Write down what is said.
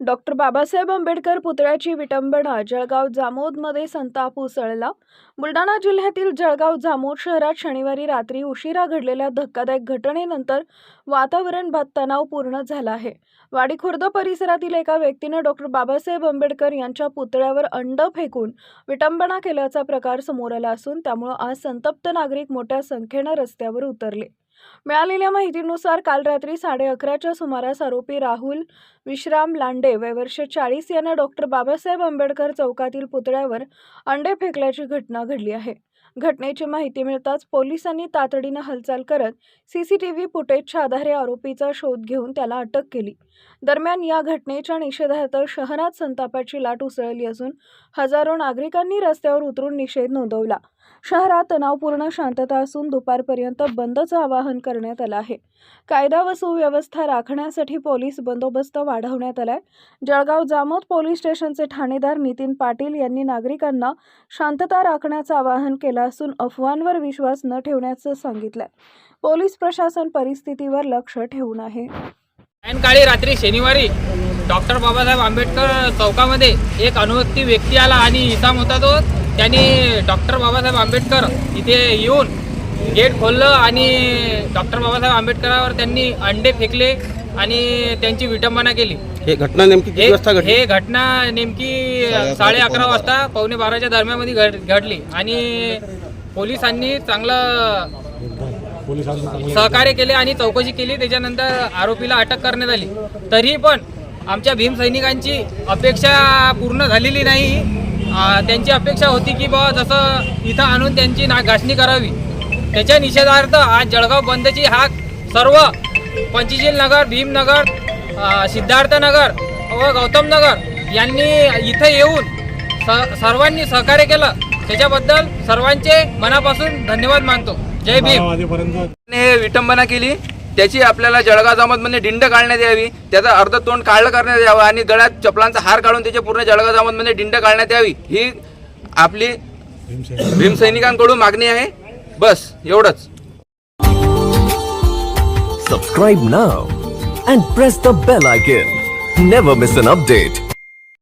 Doctor Babasaheb Ambedkar पुतळ्याची विटंबना जळगाव जामोदमध्ये संताप उसळला बुलढाणा जिल्ह्यातील जळगाव जामोद शहरात शनिवारी रात्री उशिरा घडलेल्या धक्कादायक घटनेनंतर वातावरण तणाव तणावपूर्ण झालं आहे. वाडी खुर्द परिसरातील एका व्यक्तीनं डॉक्टर बाबासाहेब आंबेडकर यांच्या पुतळ्यावर अंड फेकून विटंबना केल्याचा प्रकार समोर आला असून त्यामुळं आज संतप्त नागरिक मोठ्या संख्येनं रस्त्यावर उतरले. मिळालेल्या माहितीनुसार काल रात्री साडे अकराच्या सुमारास आरोपी राहुल विश्राम लांडे वय वर्ष चाळीस यांना डॉक्टर बाबासाहेब आंबेडकर चौकातील पुतळ्यावर अंडे फेकल्याची घटना घडली आहे. घटनेची माहिती मिळताच पोलिसांनी तातडीनं हालचाल करत सीसीटीव्ही फुटेजच्या आधारे आरोपीचा शोध घेऊन त्याला अटक केली. दरम्यान या घटनेच्या निषेधार्थ शहरात संतापाची लाट उसळली असून हजारो नागरिकांनी रस्त्यावर उतरून निषेध नोंदवला. शहरात तणावपूर्ण शांतता असून दुपारपर्यंत बंदचं आवाहन करण्यात आलं आहे. कायदा व सुव्यवस्था राखण्यासाठी पोलीस बंदोबस्त वाढवण्यात आलाय. जळगाव जामोद पोलीस स्टेशनचे ठाणेदार नितीन पाटील यांनी नागरिकांना शांतता राखण्याचं आवाहन केलं असून अफवांवर विश्वास न ठेवण्याचं सांगितलंय. पोलीस प्रशासन परिस्थितीवर लक्ष ठेवून आहे. सायंकाळी रात्री शनिवारी डॉक्टर बाबासाहेब आंबेडकर चौकामध्ये एक अनुभक्ती व्यक्ती आला आणि इसाम होता तो त्यांनी डॉक्टर बाबासाहेब आंबेडकर इथे येऊन गेट खोललं आणि डॉक्टर बाबासाहेब आंबेडकरावर त्यांनी अंडे फेकले आणि त्यांची विटंबना केली. हे घटना नेमकी किती हे वाजता घडली? हे घटना नेमकी साडे अकरा वाजता पावणे बाराच्या दरम्यानमध्ये घड घडली आणि पोलिसांनी चांगलं सहकार्य केले आणि चौकशी केली. त्याच्यानंतर आरोपीला अटक करण्यात आली. तरी पण आमच्या भीम सैनिकांची अपेक्षा पूर्ण झालेली नाही. त्यांची अपेक्षा होती की बा जसं इथं आणून त्यांची ना घासणी करावी. त्याच्या निषेधार्थ आज जळगाव बंदची हाक सर्व पंचशील नगर भीमनगर सिद्धार्थनगर व गौतमनगर यांनी इथं येऊन स सर्वांनी सहकार्य केलं. त्याच्याबद्दल सर्वांचे मनापासून धन्यवाद मानतो. जय भीम. ने विटंबना केली. त्याची आपल्याला जळगाव जामतमध्ये डिंड काढण्यात यावी. त्याचं अर्ध तोंड काढलं करण्यात यावं आणि गळ्यात चपलांचा हार काढून त्याच्या पूर्ण जळगाव जामतमध्ये डिंड काढण्यात यावी. ही आपली भीमसैनिकांकडून मागणी आहे. बस एवढंच. Subscribe now and press the bell icon. Never miss an update.